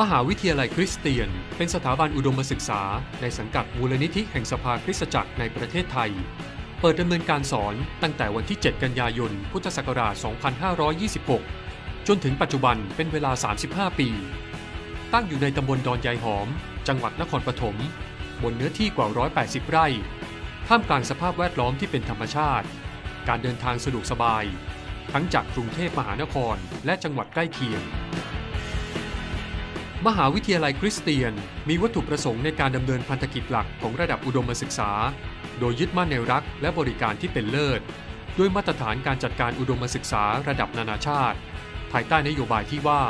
มหาวิทยาลัยคริสเตียน เป็นสถาบันอุดมศึกษา ในสังกัดมูลนิธิแห่งสภาคริสตจักรในประเทศไทย เปิดดำเนินการสอนตั้งแต่วันที่ 7 กันยายน พุทธศักราช 2526 จนถึงปัจจุบันเป็นเวลา 35 ปี ตั้งอยู่ในตำบลดอนยายหอม จังหวัดนครปฐม บนเนื้อที่กว่า 180 ไร่ ท่ามกลางสภาพแวดล้อมที่เป็นธรรมชาติ การเดินทางสะดวกสบาย ทั้งจากกรุงเทพมหานครและจังหวัดใกล้เคียง มหาวิทยาลัยคริสเตียน มีวัตถุประสงค์ในการดำเนินพันธกิจหลักของระดับอุดมศึกษา โดยยึดมั่นในรักและบริการที่เป็นเลิศ ด้วยมาตรฐานการจัดการอุดมศึกษาระดับนานาชาติ ภายใต้นโยบายที่ว่า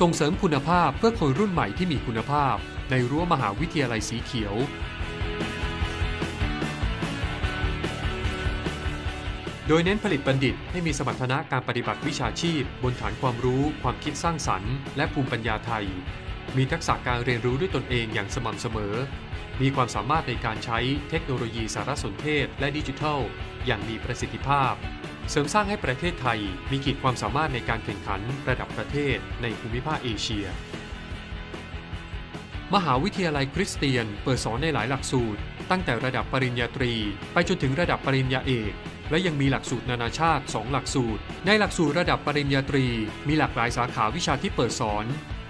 ส่งเสริมคุณภาพเพื่อคนรุ่นใหม่ที่มีคุณภาพ ในรั้วมหาวิทยาลัยสีเขียว โดยเน้นผลิตบัณฑิตให้มีสมรรถนะการปฏิบัติวิชาชีพ บนฐานความรู้ ความคิดสร้างสรรค์ และภูมิปัญญาไทย มีทักษะการเรียนรู้ด้วยตนเองอย่างสม่ำเสมอ มีความสามารถในการใช้เทคโนโลยีสารสนเทศ และดิจิทัล อย่างมีประสิทธิภาพ เสริมสร้างให้ประเทศไทย มีขีดความสามารถในการแข่งขันระดับประเทศ ในภูมิภาคเอเชีย มหาวิทยาลัยคริสเตียน เปิดสอนในหลายหลักสูตร ตั้งแต่ระดับปริญญาตรี ไปจนถึงระดับปริญญาเอก และยังมีหลักสูตรนานาชาติ 2 หลักสูตร ในหลักสูตรระดับปริญญาตรี มีหลากหลายสาขาวิชาที่เปิดสอน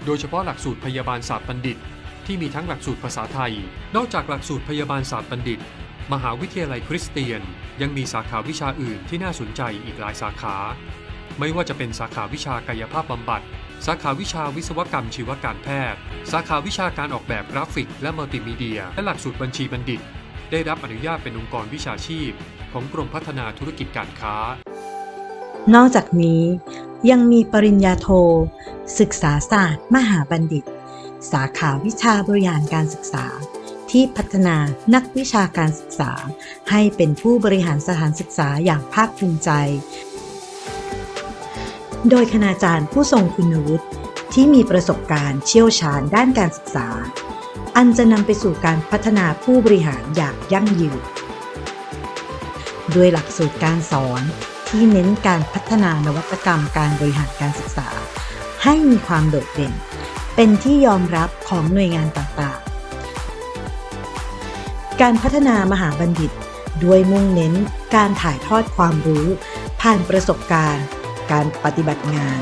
โดยเฉพาะหลักสูตรพยาบาลศาสตร์บัณฑิต ที่มีทั้งหลักสูตรภาษาไทย นอกจากหลักสูตรพยาบาลศาสตร์บัณฑิต มหาวิทยาลัยคริสเตียน ยังมีสาขาวิชาอื่นที่น่าสนใจอีกหลายสาขา ไม่ว่าจะเป็นสาขาวิชากายภาพบำบัดสาขาวิชาวิศวกรรมชีวการแพทย์ สาขาวิชาการออกแบบกราฟิก และมัลติมีเดีย และหลักสูตรบัญชีบัณฑิต ได้รับอนุญาตเป็นองค์กรวิชาชีพ ของกรมพัฒนาธุรกิจการค้า นอกจากนี้ยังมีปริญญาโท ศึกษาศาสตร์ มหาบัณฑิต สาขาวิชาบริหารการศึกษา ที่พัฒนานักวิชาการศึกษา ให้เป็นผู้บริหารสถานศึกษาอย่างภาคภูมิใจ โดยคณาจารย์ผู้ทรงคุณวุฒิที่มีประสบการณ์เชี่ยวชาญด้านการศึกษา อันจะนำไปสู่การพัฒนาผู้บริหารอย่างยั่งยืน ด้วยหลักสูตรการสอนที่เน้นการพัฒนานวัตกรรมการบริหารการศึกษา ให้มีความโดดเด่น เป็นที่ยอมรับของหน่วยงานต่างๆ การพัฒนามหาบัณฑิตด้วยมุ่งเน้นการถ่ายทอดความรู้ ผ่านประสบการณ์ การปฏิบัติงาน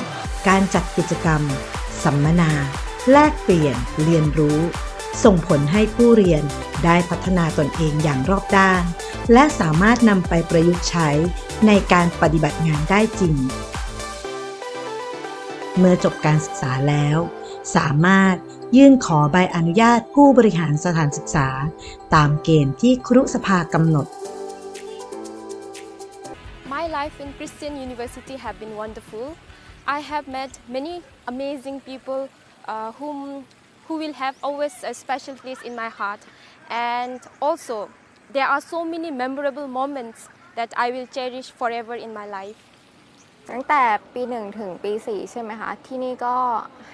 การจัดกิจกรรม สัมมนา แลกเปลี่ยน เรียนรู้ ส่งผลให้ผู้เรียนได้พัฒนาตนเองอย่างรอบด้าน และสามารถนำไปประยุกต์ใช้ในการปฏิบัติงานได้จริง เมื่อจบการศึกษาแล้ว สามารถยื่นขอใบอนุญาตผู้บริหารสถานศึกษา ตามเกณฑ์ที่ครุสภากำหนด My life in Christian University have been wonderful. I have met many amazing people uh, whom who will have always a special place in my heart, and also there are so many memorable moments that I will cherish forever in my life. ตั้งแต่ปีหนึ่งถึงปีสี่ใช่ไหมคะ ที่นี่ก็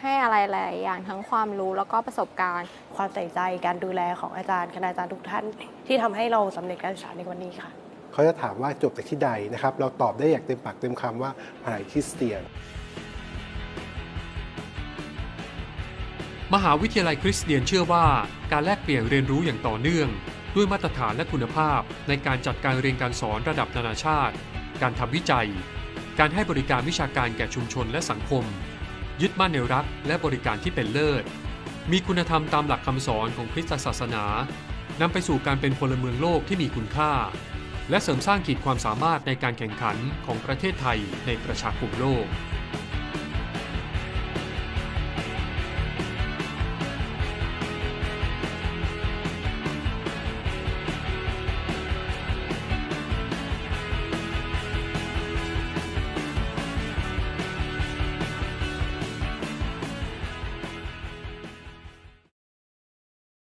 ให้อะไรหลายอย่างทั้งความรู้แล้วก็ประสบการณ์ ความใส่ใจการดูแลของอาจารย์คณาจารย์ทุกท่าน ที่ทำให้เราสำเร็จการศึกษาในวันนี้ค่ะ เขาจะถามว่าจบจากที่ใดนะครับ เราตอบได้อย่างเต็มปากเต็มคำว่ามหาวิทยาลัยคริสเตียน มหาวิทยาลัยคริสเตียนเชื่อว่าการแลกเปลี่ยนเรียนรู้อย่างต่อเนื่อง ด้วยมาตรฐานและคุณภาพในการจัดการเรียนการสอนระดับนานาชาติ การทำวิจัย การให้บริการวิชาการแก่ชุมชนและสังคม ยึดมั่นในรักและบริการที่เป็นเลิศ มีคุณธรรมตามหลักคำสอนของคริสตศาสนานำไปสู่การเป็นพลเมืองโลกที่มีคุณค่า และเสริมสร้างขีดความสามารถในการแข่งขันของประเทศไทยในประชาคมโลก